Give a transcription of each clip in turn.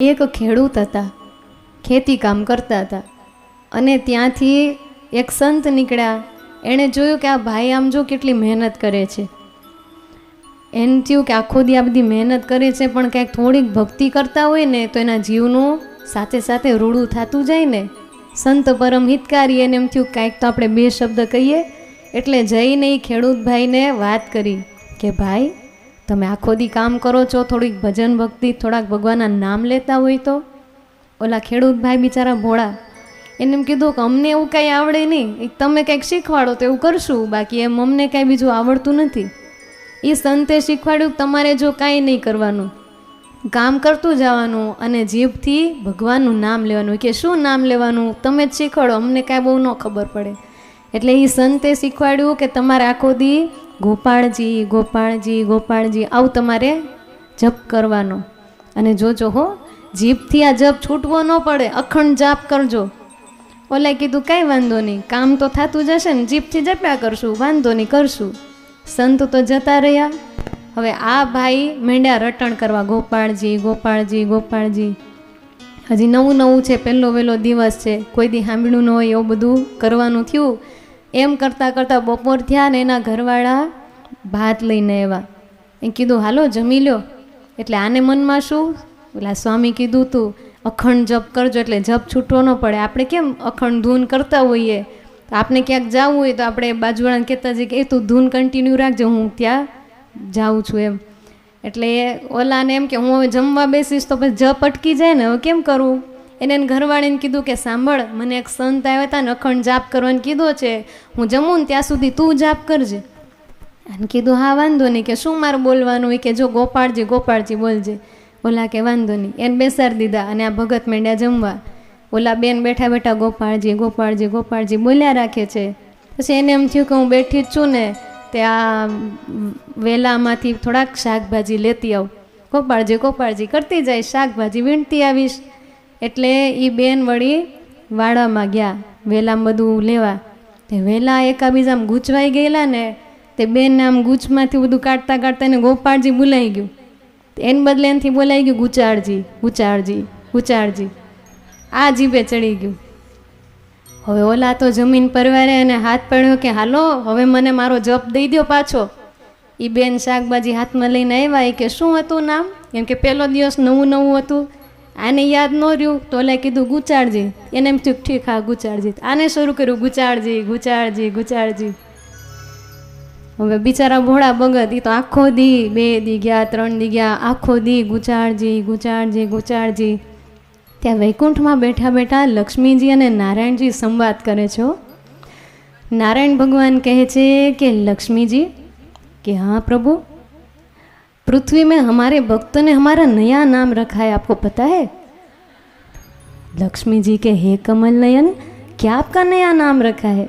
એક ખેડૂત હતા. ખેતી કામ કરતા હતા. અને ત્યાંથી એક સંત નીકળ્યા. એણે જોયું કે આ ભાઈ આમ જો કેટલી મહેનત કરે છે. એને થયું કે આખો દી આ બધી મહેનત કરે છે, પણ ક્યાંક થોડીક ભક્તિ કરતા હોય ને તો એના જીવનું સાથે સાથે રૂડું થતું જાય ને. સંત પરમ હિતકારી એને એમ થયું કાંઈક તો આપણે બે શબ્દ કહીએ. એટલે જઈને એ ખેડૂત ભાઈને વાત કરી કે, ભાઈ તમે આખો દી કામ કરો છો, થોડીક ભજન ભક્તિ, થોડાક ભગવાનના નામ લેતા હોય તો? ઓલા ખેડૂત ભાઈ બિચારા ભોળા, એને એમ કીધું કે અમને એવું કાંઈ આવડે નહીં તમે કંઈક શીખવાડો તો એવું કરશું, બાકી એમ અમને કાંઈ બીજું આવડતું નથી. એ સંતે શીખવાડ્યું તમારે જો કાંઈ નહીં કરવાનું, કામ કરતું જવાનું અને જીભથી ભગવાનનું નામ લેવાનું. કે શું નામ લેવાનું? તમે જ શીખવાડો, અમને કાંઈ બહુ ન ખબર પડે. એટલે એ સંતે શીખવાડ્યું કે તમારે આખો દી ગોપાળજી ગોપાળજી ગોપાળજી, આવું તમારે જપ કરવાનો. અને જોજો હો, જીભથી આ જપ છૂટવો ન પડે, અખંડ જાપ કરજો. ઓલે કીધું, કાંઈ વાંધો નહીં, કામ તો થતું જશે ને, જીભથી જપ્યા કરશું, વાંધો નહીં, કરશું. સંત તો જતા રહ્યા. હવે આ ભાઈ મેંડ્યા રટણ કરવા, ગોપાળજી ગોપાળજી ગોપાળજી. હજી નવું નવું છે, પહેલો વહેલો દિવસ છે, કોઈ દી સાંભળ્યું ન હોય એવું બધું કરવાનું થયું. એમ કરતાં કરતાં બપોર થયા ને એના ઘરવાળા ભાત લઈને આવ્યા. એ કીધું, હાલો, જમી લ્યો. એટલે આને મનમાં શું? પેલા સ્વામી કીધું તું, અખંડ જપ કરજો, એટલે જપ છૂટવો ન પડે. આપણે કેમ અખંડ ધૂન કરતા હોઈએ? તો આપણે ક્યાંક જવું હોય તો આપણે બાજુવાળાને કહેતા જઈએ કે, એ તું ધૂન કન્ટિન્યુ રાખજો, હું ત્યાં જાઉં છું. એમ. એટલે ઓલાને એમ કે, હું હવે જમવા બેસીશ તો પછી જપ અટકી જાય ને, હવે કેમ કરવું એને ઘરવાળીને કીધું કે, સાંભળ, મને એક સંત આવ્યા હતા ને અખંડ જાપ કરવાનું કીધો છે. હું જમું ને ત્યાં સુધી તું જાપ કરજે. અને કીધું, હા, વાંધો નહીં. કે, શું મારે બોલવાનું? હોય કે, જો ગોપાળજી ગોપાળજી બોલજે. ઓલા કે, વાંધો નહીં. એને બેસાડી દીધા અને આ ભગત મેંડ્યા જમવા. ઓલા બેન બેઠા બેઠા ગોપાળજી ગોપાળજી ગોપાળજી બોલ્યા રાખે છે. પછી એને એમ થયું કે, હું બેઠી જ છું ને, તે આ વેલામાંથી થોડાક શાકભાજી લેતી આવું. ગોપાળજી ગોપાળજી, કરતી જાય, શાકભાજી વીણતી આવીશ. એટલે એ બેન વળી વાડામાં ગયા. વેલામાં બધું લેવા. તે વેલા એકાબીજામાં ગૂંચવાઈ ગયેલા ને, તે બેન આમ ગૂંચમાંથી બધું કાઢતા કાઢતા એને ગોપાળજી બોલાઈ ગયું. એને બદલે એનાથી બોલાઈ ગયું, ગુચાળજી ગુચાળજી ગુચાળજી. આ જીભે ચડી ગયું. હવે ઓલા તો જમીન પરવારે અને હાથ પડ્યો કે, હાલો, હવે મને મારો જપ દઈ દો પાછો. એ બેન શાકભાજી હાથમાં લઈને આવ્યા એ કે, શું હતું નામ? કેમ કે, પહેલો દિવસ નવું નવું હતું. આને યાદ ન રહ્યું તો લે કીધું ગુચાળજી એને એમ થયું ઠીક, હા ગુચાળજી આને શરૂ કર્યું ગુચાળજી ગુચાળજી ગુચાળજી હવે બિચારા ભોળા ભગત એ તો આખો દી બે દી ગયા, ત્રણ દી ગયા, આખો દી ગુચાળજી ગુચાળજી ગુચાળજી ત્યાં વૈકુંઠમાં બેઠા બેઠા લક્ષ્મીજી અને નારાયણજી સંવાદ કરે છો નારાયણ ભગવાન કહે છે કે, લક્ષ્મીજી, કે હા, પ્રભુ पृथ्वी में हमारे भक्तों ने हमारा नया नाम रखा है आपको पता है लक्ष्मी जी के हे कमल नयन क्या आपका नया नाम रखा है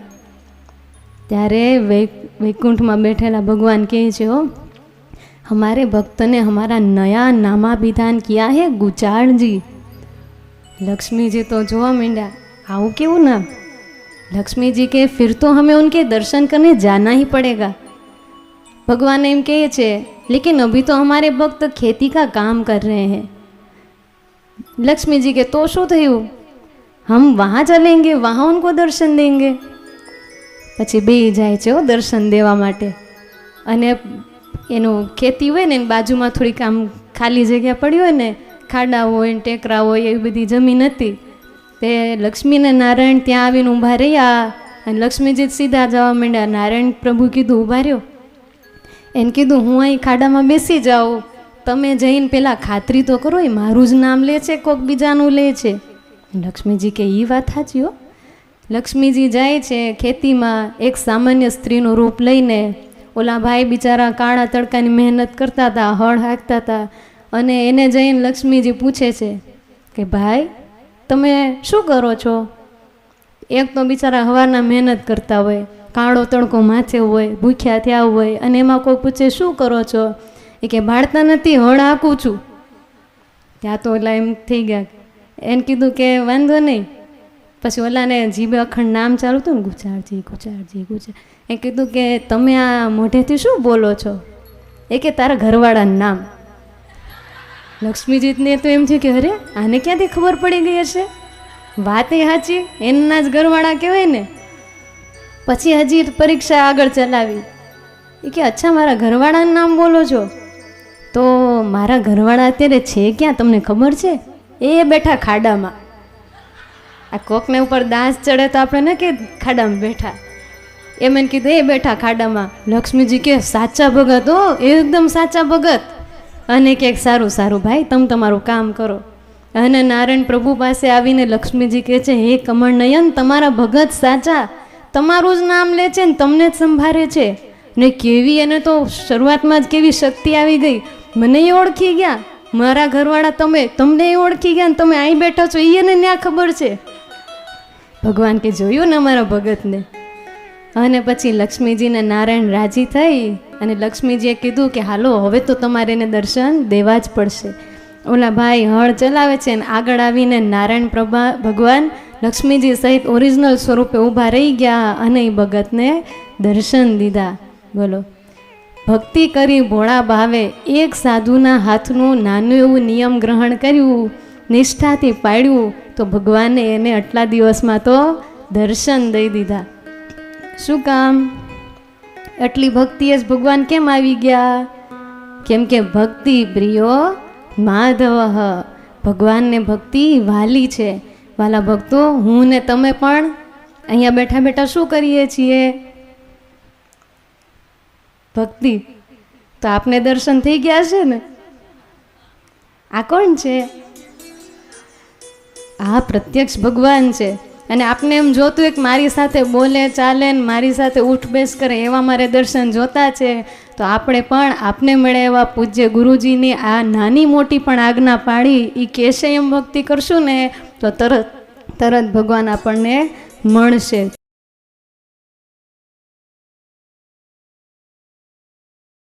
ત્યારે વૈ વૈકુંઠમાં બેઠેલા ભગવાન કહે છે હો हमारे भक्त ने हमारा नया नामाभिधान किया है गुचार जी लक्ष्मी जी तो જોવા માંડ્યા આવું કેવું નામ लक्ष्मी जी के फिर तो हमें उनके दर्शन करने जाना ही पड़ेगा भगवान એમ કહે છે, લેકિન અભી તો અમારે ભક્ત ખેતી કા કામ કર રહે હૈ. લક્ષ્મીજી કે તો શું થયું? હમ વહાં ચલેંગે, વહાં ઉनको દર્શન દેંગે. પછી બે જાય છે દર્શન દેવા માટે. અને એનું ખેતી હોય ને એની બાજુમાં થોડીક આમ ખાલી જગ્યા પડી હોય ને, ખાડા હોય ને, ટેકરા હોય, એવી બધી જમીન હતી. તે લક્ષ્મીને નારાયણ ત્યાં આવીને ઊભા રહ્યા અને લક્ષ્મીજી સીધા જવા માંડ્યા. નારાયણ પ્રભુ કીધું ઊભા રહ્યો. એને કીધું, હું અહીં ખાડામાં બેસી જાઉં. તમે જઈને પેલા ખાતરી તો કરો, એ મારું જ નામ લે છે, કોક બીજાનું લે છે. લક્ષ્મીજી કે એ વાત સાચી હો. લક્ષ્મીજી જાય છે ખેતીમાં, એક સામાન્ય સ્ત્રીનું રૂપ લઈને. ઓલા ભાઈ બિચારા કાળા તડકાની મહેનત કરતા હતા, હળ હાંકતા હતા. અને એને જઈને લક્ષ્મીજી પૂછે છે કે, ભાઈ, તમે શું કરો છો? એક તો બિચારા હવારના મહેનત કરતા હોય. કાળો તડકો માથે હોય, ભૂખ્યા થયા હોય અને એમાં કોઈ પૂછે, શું કરો છો? એ કે, બાળતા નથી, હળ હાંકું છું. ત્યાં તો ઓલા એમ થઈ ગયા એને કીધું કે, વાંધો નહીં. પછી ઓલાને જીભે અખંડ નામ ચાલુ હતું ને ગુચારજી ગુચારજી ગુચાર એ કીધું કે, તમે આ મોઢેથી શું બોલો છો? એ કે, તારા ઘરવાળાનું નામ. લક્ષ્મીજીતને તો એમ થયું કે, અરે, આને ક્યાંથી ખબર પડી ગઈ હશે? વાત એ સાચી એમના જ ઘરવાળા કહેવાય ને. પછી હજી પરીક્ષા આગળ ચલાવી. એ કે, અચ્છા, મારા ઘરવાળાનું નામ બોલો છો? તો મારા ઘરવાળા અત્યારે છે ક્યાં? તમને ખબર છે? એ બેઠા ખાડામાં. આ કોકને ઉપર દાંસ ચડે તો આપણે ને કે ખાડામાં બેઠા. એમ એને કીધું, એ બેઠા ખાડામાં. લક્ષ્મીજી કે, સાચા ભગત હો, એકદમ સાચા ભગત. અને કે, સારું સારું, ભાઈ, તમે તમારું કામ કરો. અને નારાયણ પ્રભુ પાસે આવીને લક્ષ્મીજી કહે છે, હે કમળ નયન તમારા ભગત સાચા તમારું જ નામ લે છે ને તમને જ સંભાળે છે. ને કેવી એને તો શરૂઆતમાં જ કેવી શક્તિ આવી ગઈ. મને એ ઓળખી ગયા. મારા ઘરવાળા તમે, તમને એ ઓળખી ગયા ને તમે અહીં બેઠા છો એને ત્યાં ખબર છે. ભગવાન કે જોયું ને અમારા ભગતને? અને પછી લક્ષ્મીજીને નારાયણ રાજી થઈ અને લક્ષ્મીજીએ કીધું કે હાલો, હવે તો તમારે એને દર્શન દેવા જ પડશે. ઓલા ભાઈ હળ ચલાવે છે ને આગળ આવીને નારાયણ પ્રભા ભગવાન લક્ષ્મીજી સહિત ઓરિજિનલ સ્વરૂપે ઊભા રહી ગયા અને એ ભગતને દર્શન દીધા. બોલો. ભક્તિ કરી ભોળા ભાવે એક સાધુના હાથનું નાનું એવું નિયમ ગ્રહણ કર્યું, નિષ્ઠાથી પાડ્યું, તો ભગવાને એને આટલા દિવસમાં તો દર્શન દઈ દીધા. શું કામ? આટલી ભક્તિએ જ ભગવાન કેમ આવી ગયા? કેમ કે ભક્તિ પ્રિયો માધવ. ભગવાનને ભક્તિ વાલી છે. વાલા ભક્તો, હું ને તમે પણ અહીંયા બેઠા બેઠા શું કરીએ છીએ? ભક્તિ. તો આપને દર્શન થઈ ગયા છે ને? આ કોણ છે? આ પ્રત્યક્ષ ભગવાન છે. અને આપને એમ જોતું એક મારી સાથે બોલે, ચાલે ને મારી સાથે ઉઠ બેસ કરે, એવા મારે દર્શન જોતા છે, તો આપણે પણ આપને મળે એવા પૂજ્ય ગુરુજીની આ નાની મોટી પણ આજ્ઞા પાડી એ કેશે એમ ભક્તિ કરશું ને, તો તરત તરત ભગવાન આપણને મળશે.